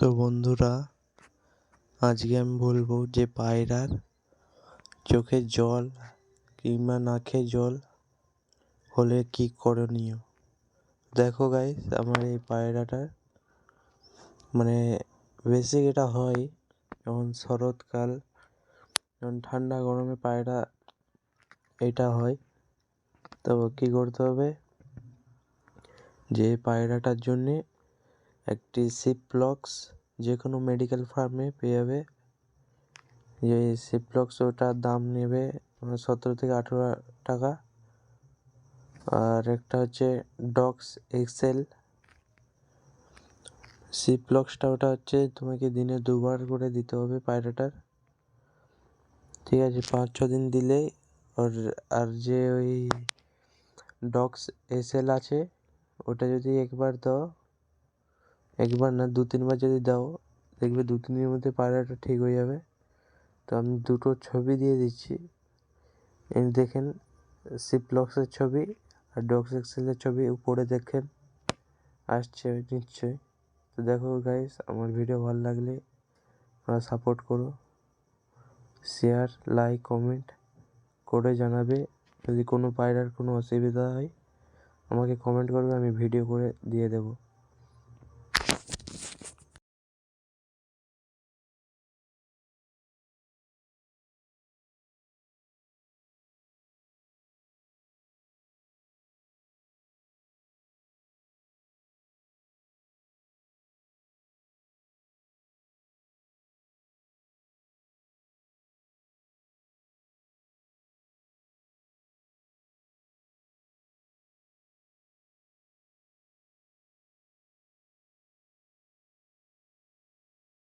তো বন্ধুরা, আজকে আমি বলব যে পায়রার চোখে জল কিংবা নাকে জল হলে কি করণীয়? দেখো গাইস আমার এই পায়রাটার মানে বেশি এটা হয় যেমন শরৎকাল যেমন ঠান্ডা গরমে পায়রা এটা হয়, তো কী করতে হবে? যে পায়রাটার জন্যে একটি সিপ্লক্স যে কোনো মেডিকেল ফার্মে পেয়ে যাবে। যে সিপ্লক্স ওটার দাম নেবে সতেরো থেকে আঠেরো টাকা। আর একটা হচ্ছে ডক্স এক্সেল সিপ্লক্সটা ওটা হচ্ছে তোমাকে দিনে দুবার করে দিতে হবে পায়রাটার। ঠিক আছে, পাঁচ, ছ দিন দিলেই আর আর যে ওই ডক্স এসএল আছে, ওটা যদি একবার দাও একবার না, দু, তিনবার যদি দাও, দেখবে দু, তিন দিনের মধ্যে পায়রাটা ঠিক হয়ে যাবে। তো আমি দুটো ছবি দিয়ে দিচ্ছি। দেখেন সিপ্লক্সের ছবি আর ডক্স এক্সেলের ছবি উপরে দেখেন। আসছে নিশ্চয়ই। তো দেখো গাইস আমার ভিডিও ভালো লাগলে তোমরা সাপোর্ট করো। শেয়ার লাইক কমেন্ট করে জানাবে। যদি কোনো পায়রার কোনো অসুবিধা হয়, আমাকে কমেন্ট করবে, আমি ভিডিও করে দিয়ে দেবো।